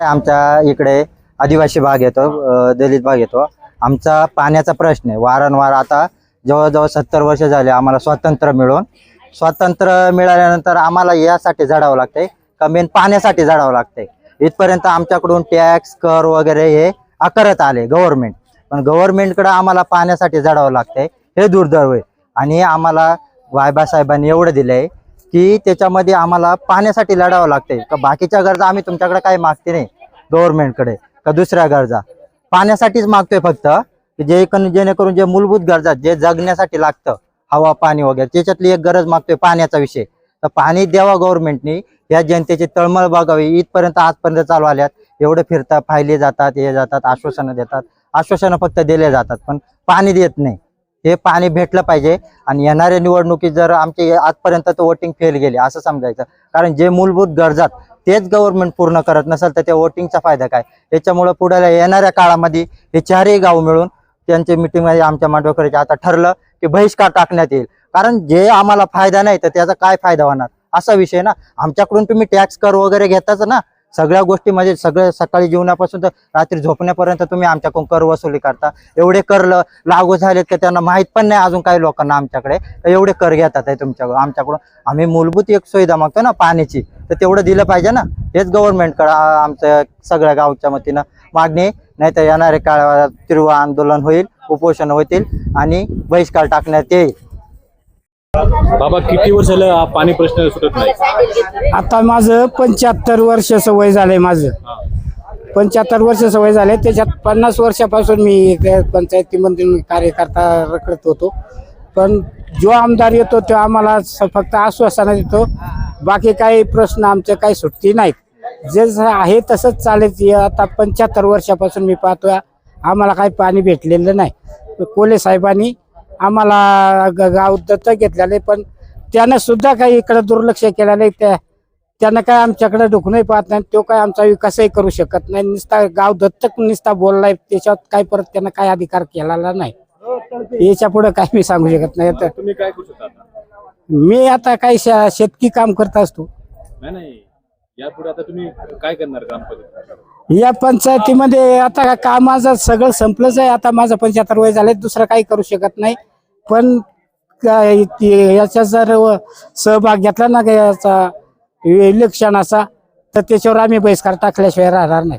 आमच्या इकडे आदिवासी भाग येतो दलित भाग येतो. आमचा पाण्याचा प्रश्न आहे. वारंवार आता जवळजवळ सत्तर वर्ष झाले आम्हाला स्वातंत्र्य मिळून. स्वातंत्र्य मिळाल्यानंतर आम्हाला यासाठी झाडावं लागतंय. का पाण्यासाठी झाडावं लागतंय. इथपर्यंत आमच्याकडून टॅक्स कर वगैरे हे आकारत आले गव्हर्नमेंट. पण गव्हर्नमेंटकडं आम्हाला पाण्यासाठी झाडावं लागतंय. हे दुर्दैव आहे. आणि आम्हाला वायबासाहेबांनी एवढं एवढं दिलंय की त्याच्यामध्ये आम्हाला पाण्यासाठी लढावं लागतंय. का बाकीच्या गरजा आम्ही तुमच्याकडे काही मागते नाही गव्हर्नमेंटकडे का दुसऱ्या गरजा. पाण्यासाठीच मागतोय फक्त जे जेणेकरून जे मूलभूत गरजा जे जगण्यासाठी लागतं हवा पाणी वगैरे त्याच्यातली एक गरज मागतोय पाण्याचा विषय. तर पाणी द्यावा गव्हर्नमेंटनी या जनतेची तळमळ बघावी. इथपर्यंत आजपर्यंत चालू आल्यात. एवढे फिरतात फायले जातात हे जातात आश्वासनं देतात. आश्वासनं फक्त दिले जातात पण पाणी देत नाही. हे पाणी भेटलं पाहिजे. आणि येणाऱ्या निवडणुकीत जर आमचे आजपर्यंत तर वोटिंग फेल गेले असं समजायचं. कारण जे मूलभूत गरजात तेच गव्हर्नमेंट पूर्ण करत नसेल तर त्या वोटिंगचा फायदा काय? याच्यामुळं पुढे येणाऱ्या काळामध्ये हे चारही गाव मिळून त्यांच्या मिटिंगमध्ये आमच्या मांडवकरांचे आता ठरलं की बहिष्कार टाकण्यात येईल. कारण जे आम्हाला फायदा नाही तर त्याचा काय फायदा होणार? असा विषय ना? आमच्याकडून तुम्ही टॅक्स कर वगैरे घेताच ना. सगळ्या गोष्टी म्हणजे सगळं सकाळी जीवनापासून तर रात्री झोपण्यापर्यंत तुम्ही आमच्याकडून कर वसुली करता. एवढे कर लागू झालेत की त्यांना माहीत पण नाही अजून काही लोकांना आमच्याकडे. तर एवढे कर घेतात आहे तुमच्याकडून आमच्याकडून. आम्ही मूलभूत एक सुविधा मागतो ना पाण्याची. तर तेवढं दिलं पाहिजे ना. हेच गव्हर्नमेंटकडं आमच्या सगळ्या गावच्या वतीनं मागणी नाही तर येणाऱ्या काळात तीव्र आंदोलन होईल उपोषण होतील आणि बहिष्कार टाकण्यात येईल. बाबा किती वर्ष झालं हा पाणी प्रश्न सुटत नाही? आता माझं पंच्याहत्तर वर्ष सवय झालंय माझं. पंच्याहत्तर वर्ष सवय झाले त्याच्यात पन्नास वर्षापासून मी त्या पंचायतीमध्ये मी कार्यकर्ता रखडत होतो. पण जो आमदार येतो तो आम्हाला स- फक्त आश्वासनं देतो बाकी काही प्रश्न आमचे काही सुटती नाहीत. जे ज- आहे तसंच चालेल. आता पंच्याहत्तर वर्षापासून मी पाहतोय आम्हाला काही पाणी भेटलेलं नाही. कोले साहेबांनी आम्हाला ग- गाव दत्तक घेतलेले पण त्यानं सुद्धा काही इकडे दुर्लक्ष केलेलं आहे त्या त्यानं काय आमच्याकडे डोकूनही पाहत नाही तो काय आमचा विकासही करू शकत नाही. नुसता गाव दत्तक नुसता बोललाय त्याच्यात काय परत त्यानं काय अधिकार केलेला नाही. याच्यापुढे काय मी सांगू शकत नाही. आता तुम्ही काय करू शकता आता? मी आता काही शे- शेतकी काम करत असतो. नाही नाही. यापुढे आता तुम्ही काय करणार ग्रामपंचायत या पंचायतीमध्ये आता कामाचं सगळं संपलंच आहे. आता माझं पंच्याहत्तर वय झाले दुसरं काही करू शकत नाही. पण काय ते- याचा जर व- सहभाग घेतला ना का याचा इलेक्शनाचा तर त्याच्यावर आम्ही बहिष्कार टाकल्याशिवाय राहणार नाही.